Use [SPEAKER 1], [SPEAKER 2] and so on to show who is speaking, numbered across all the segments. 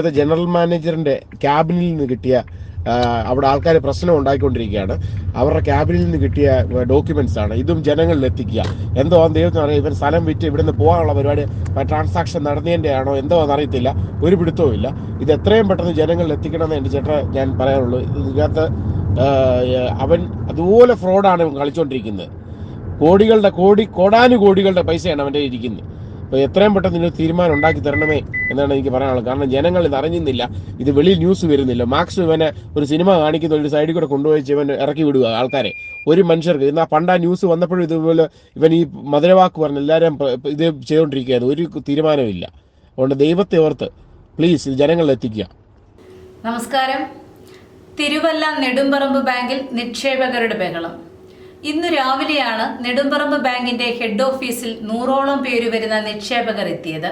[SPEAKER 1] ഇപ്പോഴത്തെ ജനറൽ മാനേജറിന്റെ ക്യാബിനിൽ നിന്ന് കിട്ടിയ അവിടെ ആൾക്കാർ പ്രശ്നം ഉണ്ടാക്കിക്കൊണ്ടിരിക്കുകയാണ് അവരുടെ ക്യാബിനിൽ നിന്ന് കിട്ടിയ ഡോക്യുമെന്റ്സ് ആണ്. ഇതും ജനങ്ങളിൽ എത്തിക്കുക. എന്തോ ദൈവത്തിന് അറിയാം. ഇവർ സ്ഥലം വിറ്റ് ഇവിടുന്ന് പോകാനുള്ള പരിപാടി ട്രാൻസാക്ഷൻ നടന്നതിന്റെ ആണോ എന്തോ അറിയത്തില്ല. ഒരു പിടുത്തവും ഇല്ല. ഇത് എത്രയും പെട്ടെന്ന് ജനങ്ങളിൽ എത്തിക്കണമെന്ന് എന്റെ ചേട്ടാ ഞാൻ പറയാനുള്ളൂ. ഇതിനകത്ത് അവൻ അതുപോലെ ഫ്രോഡാണ് ഇവൻ കളിച്ചുകൊണ്ടിരിക്കുന്നത് കോടികളുടെ കോടി കോടാനുകോടികളുടെ പൈസയാണ് അവന്റെ ഇരിക്കുന്നത്. എത്രയും പെട്ടെന്ന് ഇതിന് തീരുമാനം ഉണ്ടാക്കി തരണമേ എന്നാണ് എനിക്ക് പറയാനുള്ളത്. കാരണം ജനങ്ങൾ ഇത് അറിഞ്ഞുന്നില്ല ഇത് വെളിയിൽ ന്യൂസ് വരുന്നില്ല. മാക്സ് ഇവനെ ഒരു സിനിമ കാണിക്കുന്ന ഒരു സൈഡിൽ കൂടെ കൊണ്ടുപോയി ഇവൻ ഇറക്കി വിടുക ആൾക്കാരെ. ഒരു മനുഷ്യർക്ക് എന്നാൽ പണ്ട് ആ ന്യൂസ് വന്നപ്പോഴും ഇതുപോലെ ഇവൻ ഈ മധുരവാക്ക് പറഞ്ഞ് എല്ലാവരും ഇത് ചെയ്തുകൊണ്ടിരിക്കുകയായിരുന്നു ഒരു തീരുമാനമില്ല അതുകൊണ്ട് ദൈവത്തെ ഓർത്ത് പ്ലീസ് ഇത് ജനങ്ങളിൽ എത്തിക്കുക.
[SPEAKER 2] നമസ്കാരം. തിരുവല്ല നെടുമ്പറമ്പ് ബാങ്കിൽ നിക്ഷേപകരുടെ ബഹളം. ഇന്നു രാവിലെയാണ് നെടുമ്പറമ്പ് ബാങ്കിന്റെ ഹെഡ് ഓഫീസിൽ നൂറോളം പേര് വരുന്ന നിക്ഷേപകർ എത്തിയത്.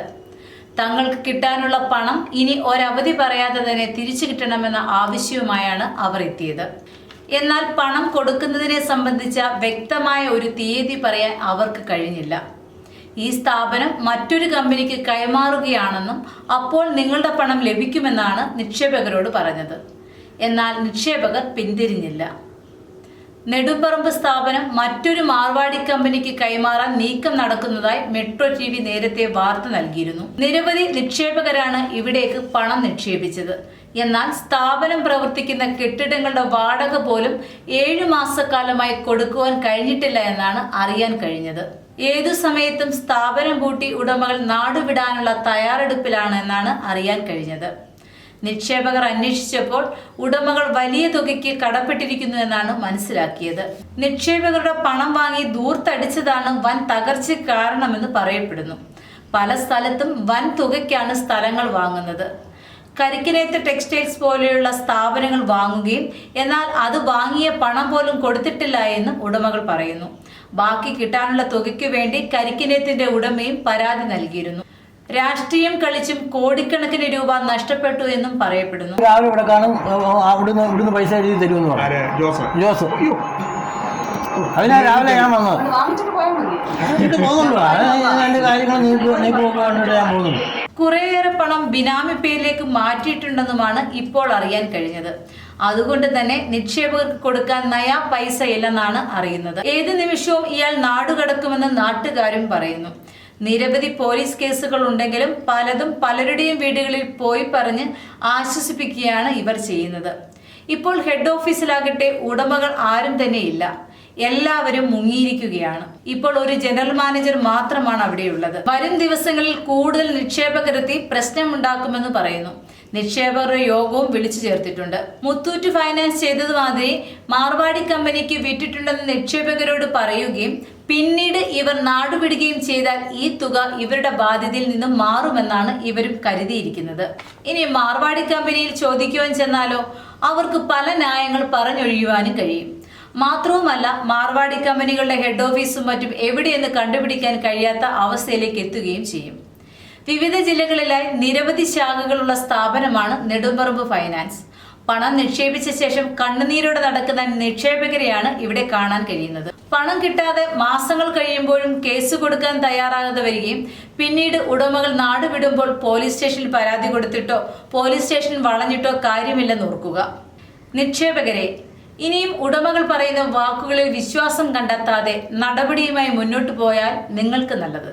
[SPEAKER 2] തങ്ങൾക്ക് കിട്ടാനുള്ള പണം ഇനി ഒരവധി പറയാതെ തന്നെ തിരിച്ചു കിട്ടണമെന്ന ആവശ്യവുമായാണ് അവർ എത്തിയത്. എന്നാൽ പണം കൊടുക്കുന്നതിനെ സംബന്ധിച്ച വ്യക്തമായ ഒരു തീയതി പറയാൻ അവർക്ക് കഴിഞ്ഞില്ല. ഈ സ്ഥാപനം മറ്റൊരു കമ്പനിക്ക് കൈമാറുകയാണെന്നും അപ്പോൾ നിങ്ങളുടെ പണം ലഭിക്കുമെന്നാണ് നിക്ഷേപകരോട് പറഞ്ഞത്. എന്നാൽ നിക്ഷേപകർ പിന്തിരിഞ്ഞില്ല. നെടുമ്പറമ്പ് സ്ഥാപനം മറ്റൊരു മാർവാടി കമ്പനിക്ക് കൈമാറാൻ നീക്കം നടക്കുന്നതായി മെട്രോ ടി വി നേരത്തെ വാർത്ത നൽകിയിരുന്നു. നിരവധി നിക്ഷേപകരാണ് ഇവിടേക്ക് പണം നിക്ഷേപിച്ചത്. എന്നാൽ സ്ഥാപനം പ്രവർത്തിക്കുന്ന കെട്ടിടങ്ങളുടെ വാടക പോലും ഏഴു മാസക്കാലമായി കൊടുക്കുവാൻ കഴിഞ്ഞിട്ടില്ല എന്നാണ് അറിയാൻ കഴിഞ്ഞത്. ഏതു സമയത്തും സ്ഥാപനം പൂട്ടി ഉടമകൾ നാടുവിടാനുള്ള തയ്യാറെടുപ്പിലാണ് എന്നാണ് അറിയാൻ കഴിഞ്ഞത്. നിക്ഷേപകർ അന്വേഷിച്ചപ്പോൾ ഉടമകൾ വലിയ തുകയ്ക്ക് കടപ്പെട്ടിരിക്കുന്നു എന്നാണ് മനസ്സിലാക്കിയത്. നിക്ഷേപകരുടെ പണം വാങ്ങി ദൂർത്തടിച്ചതാണ് വൻ തകർച്ച കാരണമെന്ന് പറയപ്പെടുന്നു. പല സ്ഥലത്തും വൻ തുകയ്ക്കാണ് സ്ഥലങ്ങൾ വാങ്ങുന്നത്. കരിക്കിനേത്ത് ടെക്സ്റ്റൈൽസ് പോലെയുള്ള സ്ഥാപനങ്ങൾ വാങ്ങുകയും എന്നാൽ അത് വാങ്ങിയ പണം പോലും കൊടുത്തിട്ടില്ല എന്ന് ഉടമകൾ പറയുന്നു. ബാക്കി കിട്ടാനുള്ള തുകയ്ക്ക് വേണ്ടി കരിക്കിനേത്തിന്റെ ഉടമയും പരാതി നൽകിയിരുന്നു. രാഷ്ട്രീയം കളിച്ചും കോടിക്കണക്കിന് രൂപ നഷ്ടപ്പെട്ടു എന്നും പറയപ്പെടുന്നു.
[SPEAKER 3] രാവിലെ ഇവിടെ കാണും അവിടുന്ന് ഇവിടുന്ന് പൈസ എഴുതി തരുമെന്ന് പറഞ്ഞു.
[SPEAKER 4] ജോസ്.
[SPEAKER 3] ജോസ്. അതിനാ രാവിലെ ഞാൻ വന്നത്. എന്നിട്ട് പോകുന്നുള്ളൂ അത് ഞാൻ കാര്യങ്ങൾ നീക്കി നീക്കി നോക്കാണ്ട് ഞാൻ പോകുന്നുള്ളൂ
[SPEAKER 2] കുറേയേറെ പണം ബിനാമി പേരിലേക്ക് മാറ്റിയിട്ടുണ്ടെന്നുമാണ് ഇപ്പോൾ അറിയാൻ കഴിഞ്ഞത്. അതുകൊണ്ട് തന്നെ നിക്ഷേപകർക്ക് കൊടുക്കാൻ നയാ പൈസ ഇല്ലെന്നാണ് അറിയുന്നത്. ഏത് നിമിഷവും ഇയാൾ നാടുകടക്കുമെന്ന് നാട്ടുകാരും പറയുന്നു. നിരവധി പോലീസ് കേസുകൾ ഉണ്ടെങ്കിലും പലതും പലരുടെയും വീടുകളിൽ പോയി പറഞ്ഞ് ആശ്വസിപ്പിക്കുകയാണ് ഇവർ ചെയ്യുന്നത്. ഇപ്പോൾ ഹെഡ് ഓഫീസിലാകട്ടെ ഉടമകൾ ആരും തന്നെ ഇല്ല എല്ലാവരും മുങ്ങിയിരിക്കുകയാണ്. ഇപ്പോൾ ഒരു ജനറൽ മാനേജർ മാത്രമാണ് അവിടെയുള്ളത്. വരും ദിവസങ്ങളിൽ കൂടുതൽ നിക്ഷേപകരെത്തി പ്രശ്നമുണ്ടാക്കുമെന്ന് പറയുന്നു. നിക്ഷേപകരുടെ യോഗവും വിളിച്ചു ചേർത്തിട്ടുണ്ട്. മുത്തൂറ്റ് ഫൈനാൻസ് ചെയ്തതുമാതിരി മാർവാടി കമ്പനിക്ക് വിറ്റിട്ടുണ്ടെന്ന് നിക്ഷേപകരോട് പറയുകയും പിന്നീട് ഇവർ നാടുവിടുകയും ചെയ്താൽ ഈ തുക ഇവരുടെ ബാധ്യതയിൽ നിന്നും മാറുമെന്നാണ് ഇവരും കരുതിയിരിക്കുന്നത്. ഇനി മാർവാടി കമ്പനിയിൽ ചോദിക്കുവാൻ ചെന്നാലോ? അവർക്ക് പല ന്യായങ്ങൾ പറഞ്ഞൊഴിയുവാനും കഴിയും. മാത്രവുമല്ല മാർവാടി കമ്പനികളുടെ ഹെഡ് ഓഫീസും മറ്റും എവിടെയെന്ന് കണ്ടുപിടിക്കാൻ കഴിയാത്ത അവസ്ഥയിലേക്ക് എത്തുകയും ചെയ്യും. വിവിധ ജില്ലകളിലായി നിരവധി ശാഖകളുള്ള സ്ഥാപനമാണ് നെടുമ്പറമ്പ് ഫൈനാൻസ്. പണം നിക്ഷേപിച്ച ശേഷം കണ്ണുനീരോടെ നടക്കുന്ന നിക്ഷേപകരെയാണ് ഇവിടെ കാണാൻ കഴിയുന്നത്. പണം കിട്ടാതെ മാസങ്ങൾ കഴിയുമ്പോഴും കേസ് കൊടുക്കാൻ തയ്യാറാകാതെ വരികയും പിന്നീട് ഉടമകൾ നാടുവിടുമ്പോൾ പോലീസ് സ്റ്റേഷനിൽ പരാതി കൊടുത്തിട്ടോ പോലീസ് സ്റ്റേഷൻ വളഞ്ഞിട്ടോ കാര്യമില്ലെന്ന് ഓർക്കുക. നിക്ഷേപകരെ ഇനിയും ഉടമകൾ പറയുന്ന വാക്കുകളിൽ വിശ്വാസം കണ്ടെത്താതെ നടപടിയുമായി മുന്നോട്ട് പോയാൽ നിങ്ങൾക്ക് നല്ലത്.